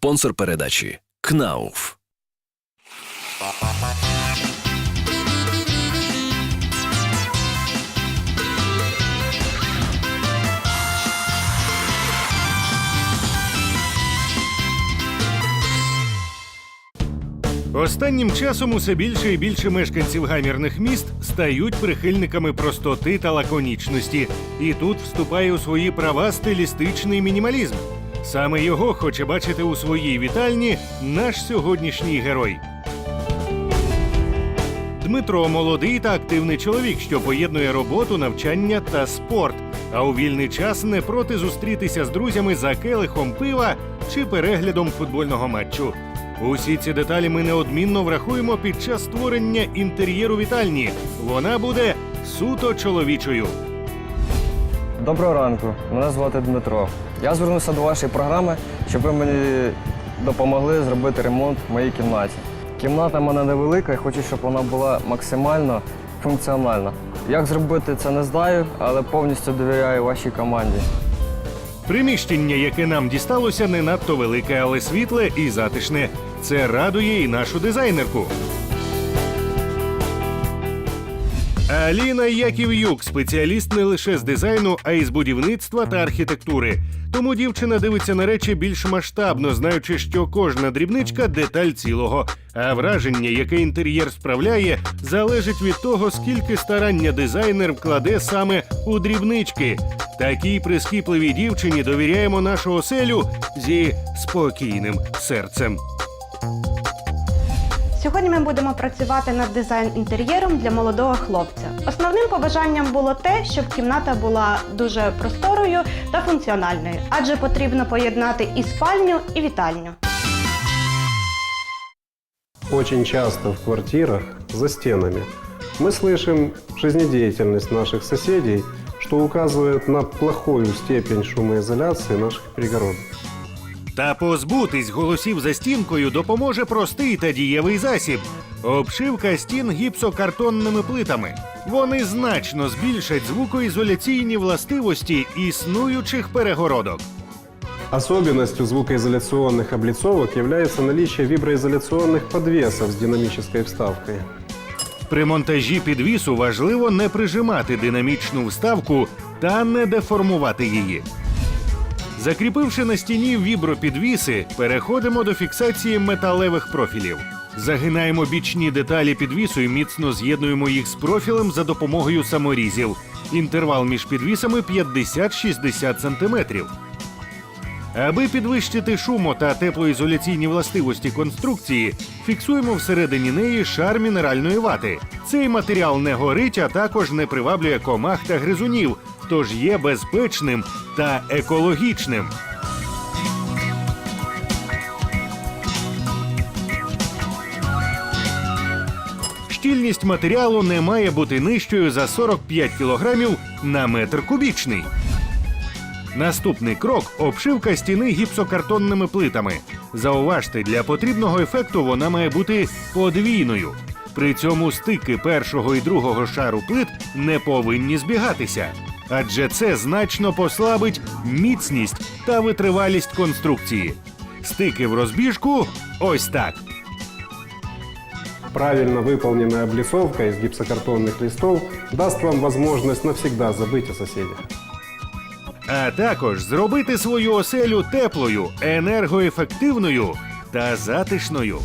Спонсор передачі КНАУФ. Останнім часом усе більше і більше мешканців гамірних міст стають прихильниками простоти та лаконічності. І тут вступає у свої права стилістичний мінімалізм. Саме його хоче бачити у своїй вітальні наш сьогоднішній герой. Дмитро молодий та активний чоловік, що поєднує роботу, навчання та спорт. А у вільний час не проти зустрітися з друзями за келихом пива чи переглядом футбольного матчу. Усі ці деталі ми неодмінно врахуємо під час створення інтер'єру вітальні. Вона буде суто чоловічою. Доброго ранку, мене звати Дмитро. Я звернувся до вашої програми, щоб ви мені допомогли зробити ремонт в моїй кімнаті. Кімната в мене невелика і хочу, щоб вона була максимально функціональна. Як зробити це не знаю, але повністю довіряю вашій команді. Приміщення, яке нам дісталося, не надто велике, але світле і затишне. Це радує і нашу дизайнерку. Аліна Яків'юк спеціаліст не лише з дизайну, а й з будівництва та архітектури. Тому дівчина дивиться на речі більш масштабно, знаючи, що кожна дрібничка деталь цілого. А враження, яке інтер'єр справляє, залежить від того, скільки старання дизайнер вкладе саме у дрібнички. Такій прискіпливій дівчині довіряємо нашу оселю зі спокійним серцем. Сьогодні ми будемо працювати над дизайн інтер'єром для молодого хлопця. Основним побажанням було те, щоб кімната була дуже просторою та функціональною, адже потрібно поєднати і спальню, і вітальню. Очень часто в квартирах за стенами мы слышим жизнедеятельность наших соседей, что указывает на плохую степень шумоизоляции наших перегородок. Та позбутись голосів за стінкою допоможе простий та дієвий засіб. Обшивка стін гіпсокартонними плитами. Вони значно збільшать звукоізоляційні властивості існуючих перегородок. Особенностью звукоизоляционных облицовок является наличие виброизоляционных подвесов с динамической вставкой. При монтажі підвісу важливо не прижимати динамічну вставку та не деформувати її. Закріпивши на стіні вібропідвіси, переходимо до фіксації металевих профілів. Загинаємо бічні деталі підвісу і міцно з'єднуємо їх з профілем за допомогою саморізів. Інтервал між підвісами 50-60 см. Аби підвищити шумо та теплоізоляційні властивості конструкції, фіксуємо всередині неї шар мінеральної вати. Цей матеріал не горить, а також не приваблює комах та гризунів, тож є безпечним та екологічним. Щільність матеріалу не має бути нижчою за 45 кг на метр кубічний. Наступний крок обшивка стіни гіпсокартонними плитами. Зауважте, для потрібного ефекту вона має бути подвійною. При цьому стики першого і другого шару плит не повинні збігатися, адже це значно послабить міцність та витривалість конструкції. Стики в розбіжку ось так. Правильно выполненная облицовка из гипсокартонных листов даст вам возможность навсегда забыть о соседях. А також зробити свою оселю теплою, енергоефективною та затишною.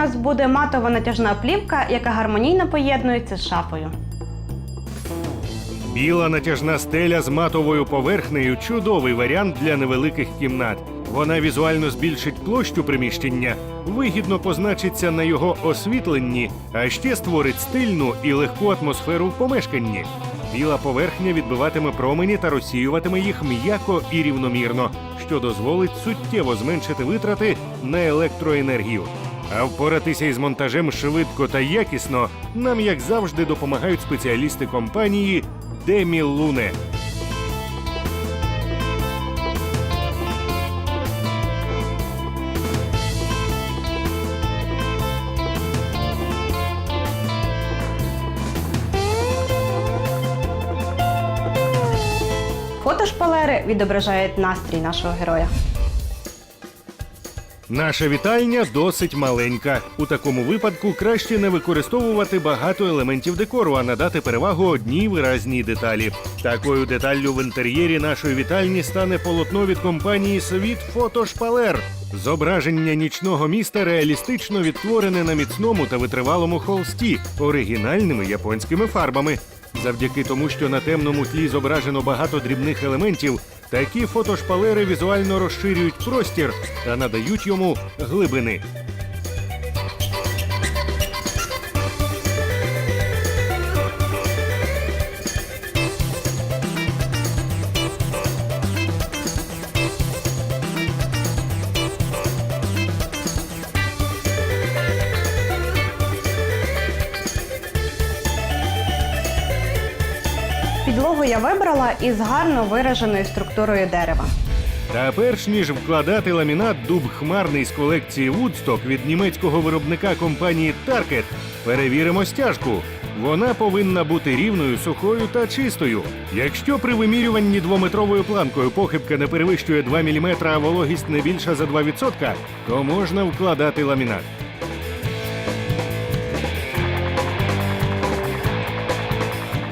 Нас буде матова натяжна плівка, яка гармонійно поєднується з шафою. Біла натяжна стеля з матовою поверхнею чудовий варіант для невеликих кімнат. Вона візуально збільшить площу приміщення, вигідно позначиться на його освітленні, а ще створить стильну і легку атмосферу в помешканні. Біла поверхня відбиватиме промені та розсіюватиме їх м'яко і рівномірно, що дозволить суттєво зменшити витрати на електроенергію. А впоратися із монтажем швидко та якісно нам, як завжди, допомагають спеціалісти компанії Демі Луне. Фотошпалери відображають настрій нашого героя. Наша вітальня досить маленька. У такому випадку краще не використовувати багато елементів декору, а надати перевагу одній виразній деталі. Такою деталлю в інтер'єрі нашої вітальні стане полотно від компанії Світ Фотошпалер. Зображення нічного міста реалістично відтворене на міцному та витривалому холсті оригінальними японськими фарбами. Завдяки тому, що на темному тлі зображено багато дрібних елементів, такі фотошпалери візуально розширюють простір та надають йому глибини. Вибрала із гарно вираженою структурою дерева. Та перш ніж вкладати ламінат дуб хмарний з колекції Woodstock від німецького виробника компанії Target, перевіримо стяжку. Вона повинна бути рівною, сухою та чистою. Якщо при вимірюванні двометровою планкою похибка не перевищує 2 мм, а вологість не більша за 2%, то можна вкладати ламінат.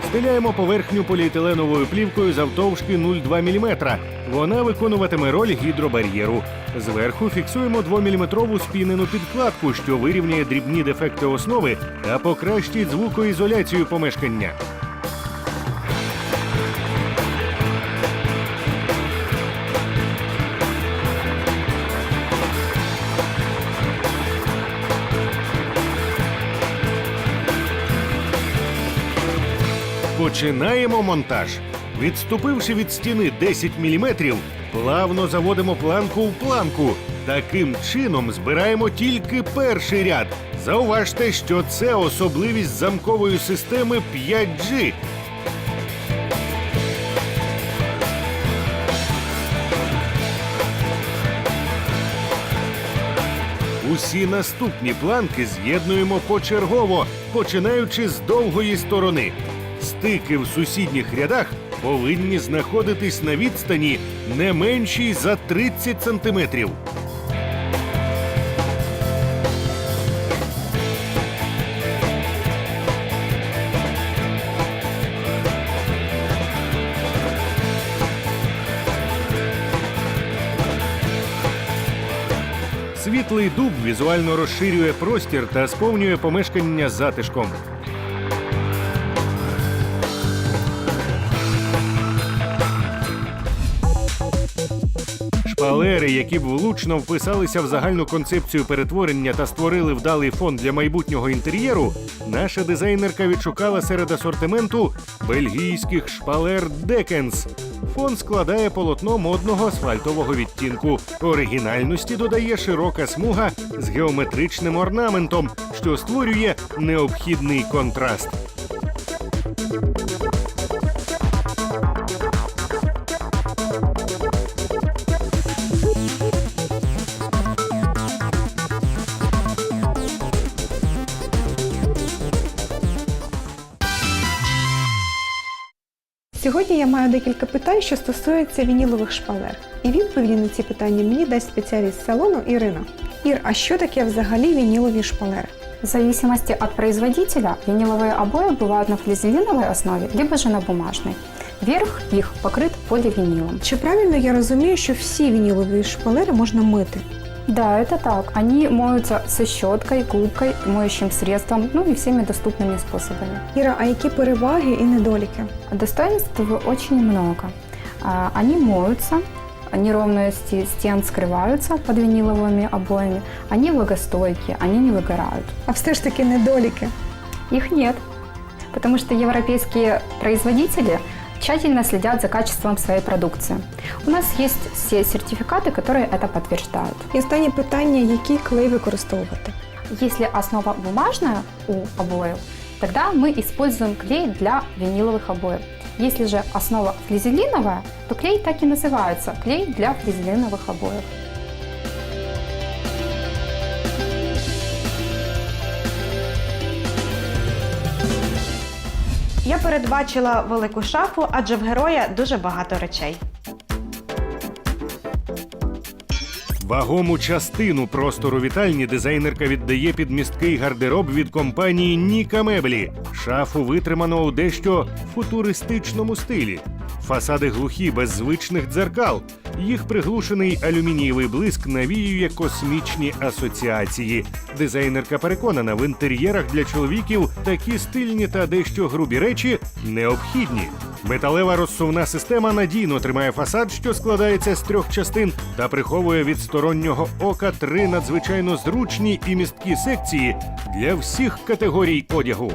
Стиляємо поверхню поліетиленовою плівкою завтовшки 0,2 мм. Вона виконуватиме роль гідробар'єру. Зверху фіксуємо 2-мм спінену підкладку, що вирівняє дрібні дефекти основи та покращить звукоізоляцію помешкання. Починаємо монтаж. Відступивши від стіни 10 мм, плавно заводимо планку в планку. Таким чином збираємо тільки перший ряд. Зауважте, що це особливість замкової системи 5G. Усі наступні планки з'єднуємо почергово, починаючи з довгої сторони. Стики в сусідніх рядах повинні знаходитись на відстані не меншій за 30 сантиметрів. Світлий дуб візуально розширює простір та сповнює помешкання затишком. Шпалери, які б влучно вписалися в загальну концепцію перетворення та створили вдалий фон для майбутнього інтер'єру, наша дизайнерка відшукала серед асортименту бельгійських шпалер Декенс. Фон складає полотно модного асфальтового відтінку. Оригінальності додає широка смуга з геометричним орнаментом, що створює необхідний контраст. я маю декілька питань, що стосуються вінілових шпалер. І відповіді на ці питання мені дасть спеціаліст салону Ірина. Ір, а що таке взагалі вінілові шпалери? В зависимости от производителя виниловые обои бывают на флизелиновой основе, либо же на бумажной. Верх их покрыт поливинилом. Чи правильно я розумію, що всі вінілові шпалери можна мити? Да, это так. Они моются со щеткой, губкой, моющим средством, ну и всеми доступными способами. Іра, а які переваги і недоліки? Достоинств очень много. А, Они моются, неровности стен скрываются под виниловыми обоями, они влагостойкие, они не выгорают. А все ж таки недоліки. Их нет, потому что европейские производители тщательно следят за качеством своей продукции. У нас есть все сертификаты, которые это подтверждают. І останнє питання: який клей використовувати? Если основа бумажная у обоев, тогда мы используем клей для виниловых обоев. Если же основа флизелиновая, то клей так и называется – клей для флизелиновых обоев. Я передбачила велику шафу, адже в героя дуже багато речей. Вагому частину простору вітальні дизайнерка віддає під місткий гардероб від компанії Ніка Меблі. Шафу витримано у дещо футуристичному стилі. Фасади глухі без звичних дзеркал. Їх приглушений алюмінієвий блиск навіює космічні асоціації. Дизайнерка переконана, в інтер'єрах для чоловіків такі стильні та дещо грубі речі необхідні. Металева розсувна система надійно тримає фасад, що складається з трьох частин, та приховує від стороннього ока три надзвичайно зручні і місткі секції для всіх категорій одягу.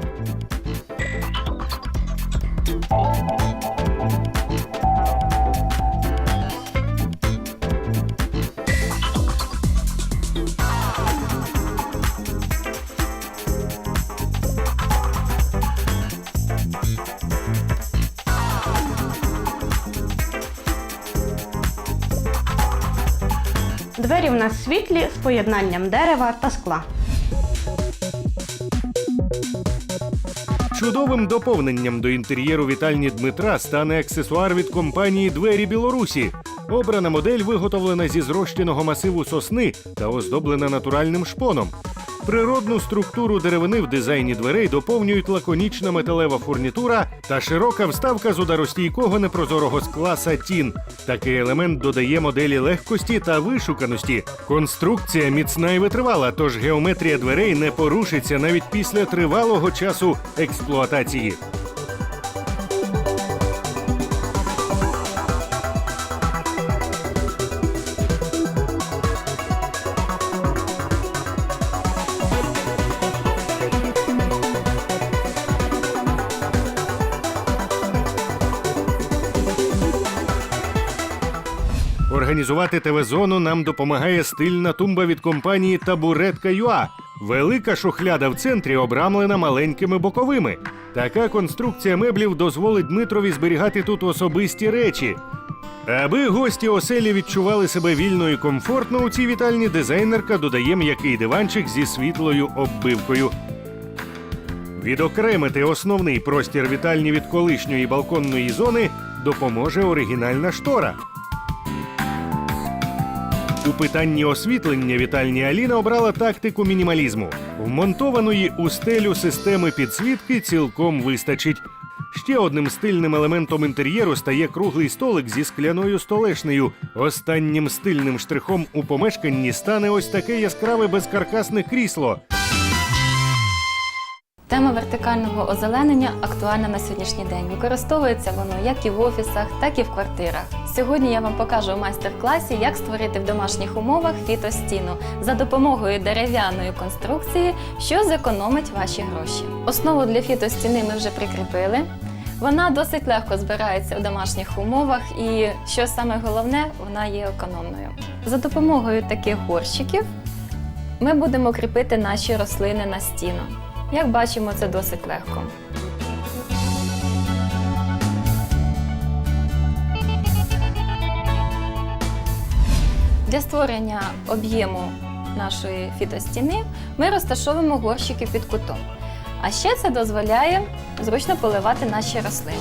Світлі з поєднанням дерева та скла. Чудовим доповненням до інтер'єру вітальні Дмитра стане аксесуар від компанії Двері Білорусі. Обрана модель виготовлена зі зрощеного масиву сосни та оздоблена натуральним шпоном. Природну структуру деревини в дизайні дверей доповнюють лаконічна металева фурнітура та широка вставка з ударостійкого непрозорого скла сатін. Такий елемент додає моделі легкості та вишуканості. Конструкція міцна і витривала, тож геометрія дверей не порушиться навіть після тривалого часу експлуатації. Організувати ТВ-зону нам допомагає стильна тумба від компанії Табуретка Юа. Велика шухляда в центрі обрамлена маленькими боковими. Така конструкція меблів дозволить Дмитрові зберігати тут особисті речі. Аби гості оселі відчували себе вільно і комфортно у цій вітальні, дизайнерка додає м'який диванчик зі світлою оббивкою. Відокремити основний простір вітальні від колишньої балконної зони допоможе оригінальна штора. У питанні освітлення вітальні Аліна обрала тактику мінімалізму. Вмонтованої у стелю системи підсвітки цілком вистачить. Ще одним стильним елементом інтер'єру стає круглий столик зі скляною столешнею. Останнім стильним штрихом у помешканні стане ось таке яскраве безкаркасне крісло. Тема вертикального озеленення актуальна на сьогоднішній день. Використовується воно як і в офісах, так і в квартирах. Сьогодні я вам покажу у майстер-класі, як створити в домашніх умовах фітостіну за допомогою дерев'яної конструкції, що зекономить ваші гроші. Основу для фітостіни ми вже прикріпили. Вона досить легко збирається в домашніх умовах, і що саме головне, вона є економною. За допомогою таких горщиків ми будемо кріпити наші рослини на стіну. Як бачимо, це досить легко. Для створення об'єму нашої фітостіни ми розташовуємо горщики під кутом. А ще це дозволяє зручно поливати наші рослини.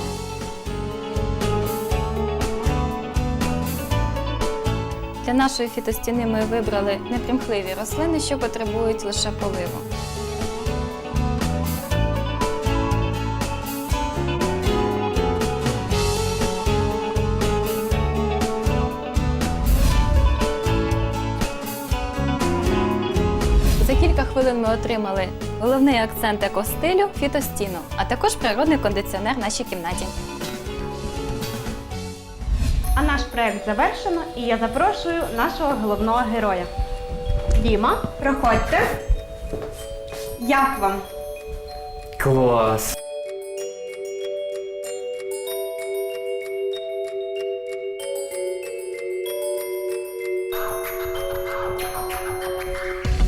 Для нашої фітостіни ми вибрали непримхливі рослини, що потребують лише поливу. За ми отримали головний акцент екостилю фітостіну, а також природний кондиціонер в нашій кімнаті. А наш проект завершено, і я запрошую нашого головного героя. Діма, проходьте. Як вам? Клас!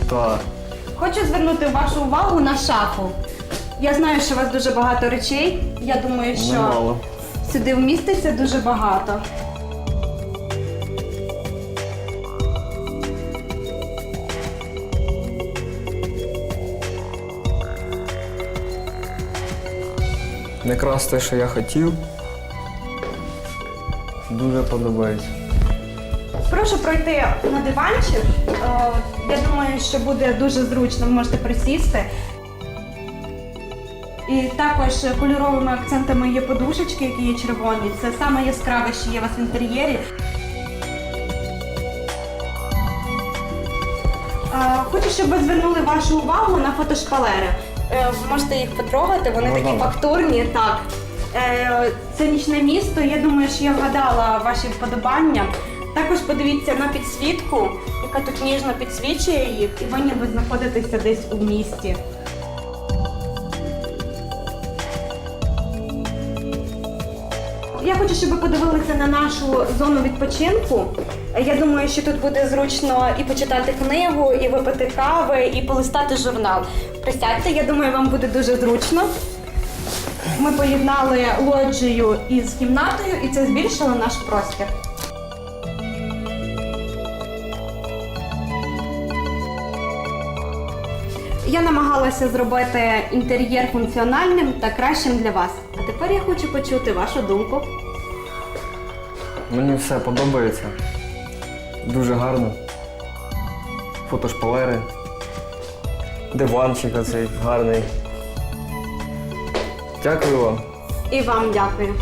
Так. Хочу звернути вашу увагу на шафу. Я знаю, що у вас дуже багато речей. Я думаю, що Немало. сюди вміститься дуже багато. Якраз те, що я хотів. Дуже подобається. Прошу пройти на диванчик. Е, Я думаю, що буде дуже зручно, ви можете присісти. І також кольоровими акцентами є подушечки, які є червоні. Це саме яскраве, що є у вас в інтер'єрі. Е, Хочу, щоб ви звернули вашу увагу на фотошпалери. Е, Ви можете їх потрогати, вони Можна? такі фактурні. Так. Е, Це нічне місто. Я думаю, що я вгадала ваші вподобання. Також подивіться на підсвітку, яка тут ніжно підсвічує їх, і ви ніби знаходитеся десь у місті. Я хочу, щоб ви подивилися на нашу зону відпочинку. Я думаю, що тут буде зручно і почитати книгу, і випити кави, і полистати журнал. Присядьте, я думаю, вам буде дуже зручно. Ми поєднали лоджію із кімнатою, і це збільшило наш простір. Я намагалася зробити інтер'єр функціональним та кращим для вас. А тепер я хочу почути вашу думку. Мені все подобається. Дуже гарно. Фотошпалери. Диванчик оцей гарний. Дякую вам. І вам дякую.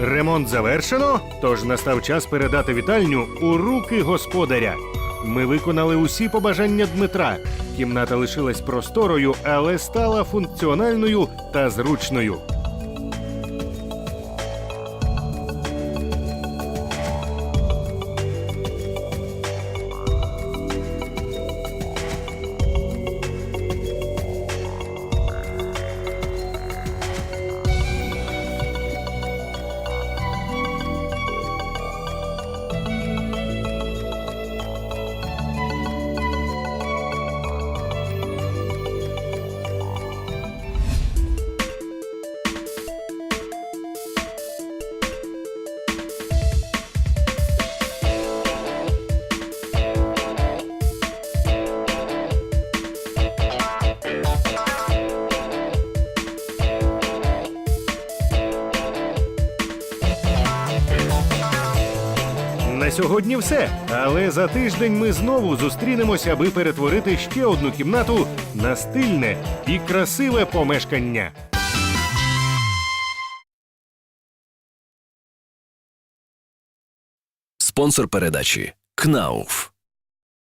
Ремонт завершено, тож настав час передати вітальню у руки господаря. Ми виконали усі побажання Дмитра. Кімната лишилась просторою, але стала функціональною та зручною. Сьогодні все. Але за тиждень ми знову зустрінемося, аби перетворити ще одну кімнату на стильне і красиве помешкання. Спонсор передачі КНАУФ.